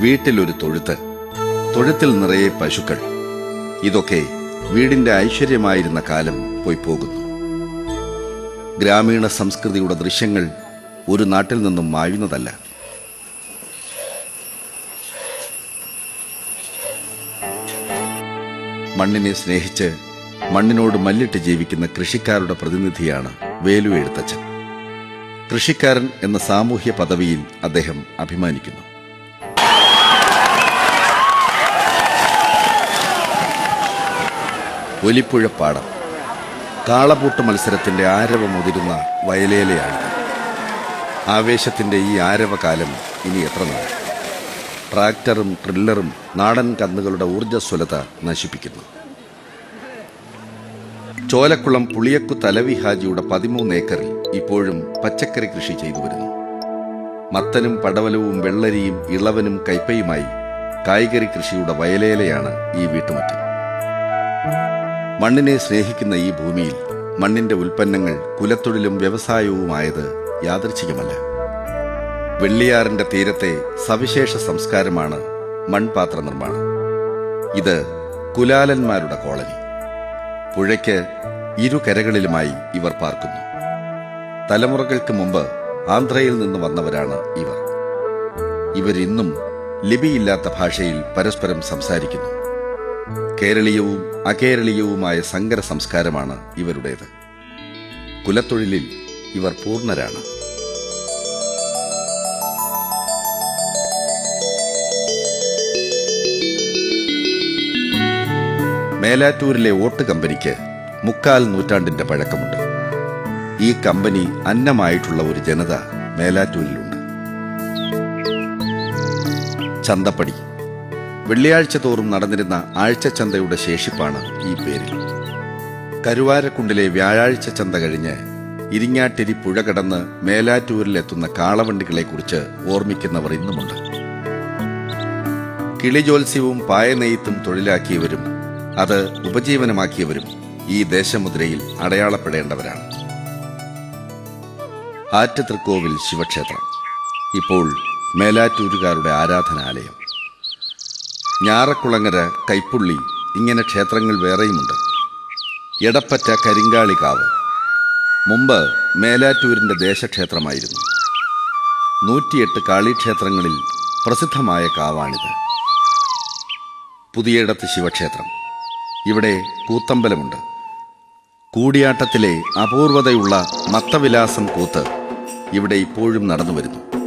വീട്ടിലൊരു തൊഴുത്ത്. തൊഴുത്തിൽ നിറയെ പശുക്കൾ. ഇതൊക്കെ വീടിന്റെ ഐശ്വര്യമായിരുന്ന കാലം പോയി പോകുന്നു. ഗ്രാമീണ സംസ്കൃതിയുടെ ദൃശ്യങ്ങൾ ഒരു നാട്ടിൽ നിന്നും മായുന്നതല്ല. മണ്ണിനെ സ്നേഹിച്ച് മണ്ണിനോട് മല്ലിട്ട് ജീവിക്കുന്ന കൃഷിക്കാരുടെ പ്രതിനിധിയാണ് വേലു എഴുത്തച്ഛൻ. കൃഷിക്കാരൻ എന്ന സാമൂഹ്യ പദവിയിൽ അദ്ദേഹം അഭിമാനിക്കുന്നു. ഒലിപ്പുഴ പാടം. കാളപൂട്ട് മത്സരത്തിന്റെ ആരവമുതിരുന്ന വയലേലയാണ്. ആവേശത്തിന്റെ ഈ ആരവകാലം ഇനി എത്ര നാൾ? ട്രാക്ടറും ട്രില്ലറും നാടൻ കന്നുകളുടെ ഊർജസ്വലത നശിപ്പിക്കുന്നു. ചോലക്കുളം പുളിയക്കു തലവി ഹാജിയുടെ പതിമൂന്ന് ഏക്കറിൽ ഇപ്പോഴും പച്ചക്കറി കൃഷി ചെയ്തു വരുന്നു. മത്തനും പടവലവും വെള്ളരിയും ഇളവനും കൈപ്പയുമായി കായ്കറി കൃഷിയുടെ വയലേലയാണ് ഈ വീട്ടുമുറ്റം. മണ്ണിനെ സ്നേഹിക്കുന്ന ഈ ഭൂമിയിൽ മണ്ണിന്റെ ഉൽപ്പന്നങ്ങൾ കുലത്തൊഴിലും വ്യവസായവുമായത് യാദൃച്ഛികമല്ല. വെള്ളിയാറിന്റെ തീരത്തെ സവിശേഷ സംസ്കാരമാണ് മൺപാത്ര നിർമ്മാണം ഇത് കുലാലന്മാരുടെ കോളനി. പുഴയ്ക്ക് ഇരുകരകളിലുമായി ഇവർ പാർക്കുന്നു. തലമുറകൾക്ക് മുമ്പ് ആന്ധ്രയിൽ നിന്ന് വന്നവരാണ് ഇവർ. ഇവരിന്നും ലിപിയില്ലാത്ത ഭാഷയിൽ പരസ്പരം സംസാരിക്കുന്നു. കേരളീയവും അകേരളീയവുമായ സങ്കര സംസ്കാരമാണ് ഇവരുടേത്. കുലത്തൊഴിലിൽ ഇവർ പൂർണരാണ്. മേലാറ്റൂരിലെ ഓട്ട് കമ്പനിക്ക് മുക്കാൽ നൂറ്റാണ്ടിന്റെ പഴക്കമുണ്ട്. ഈ കമ്പനി അന്നമായിട്ടുള്ള ഒരു ജനത മേലാറ്റൂരിലുണ്ട്. ചന്തപ്പടി. വെള്ളിയാഴ്ച തോറും നടന്നിരുന്ന ആഴ്ചച്ചന്തയുടെ ശേഷിപ്പാണ് ഈ പേരിൽ. കരുവാരക്കുണ്ടിലെ വ്യാഴാഴ്ച ചന്ത കഴിഞ്ഞ് ഇരിങ്ങാട്ടിരി പുഴ കടന്ന് മേലാറ്റൂരിലെത്തുന്ന കാളവണ്ടികളെക്കുറിച്ച് ഓർമ്മിക്കുന്നവർ ഇന്നുമുണ്ട്. കിളിജോത്സ്യവും പായനെയ്ത്തും തൊഴിലാക്കിയവരും അത് ഉപജീവനമാക്കിയവരും ഈ ദേശമുദ്രയിൽ അടയാളപ്പെടേണ്ടവരാണ്. ആറ്റത്തൃക്കോവിൽ ശിവക്ഷേത്രം. ഇപ്പോൾ മേലാറ്റൂരുകാരുടെ ആരാധനാലയം. ഞാറക്കുളങ്ങര കൈപ്പുള്ളി ഇങ്ങനെ ക്ഷേത്രങ്ങൾ വേറെയുമുണ്ട്. എടപ്പറ്റ കരിങ്കാളികാവ്. മുമ്പ് മേലാറ്റൂരിന്റെ ദേശക്ഷേത്രമായിരുന്നു. നൂറ്റിയെട്ട് കാളിക്ഷേത്രങ്ങളിൽ പ്രസിദ്ധമായ കാവാണിത്. പുതിയടത്ത് ശിവക്ഷേത്രം. ഇവിടെ കൂത്തമ്പലമുണ്ട്. കൂടിയാട്ടത്തിലെ അപൂർവതയുള്ള മത്തവിലാസം കൂത്ത് ഇവിടെ ഇപ്പോഴും നടന്നു വരുന്നു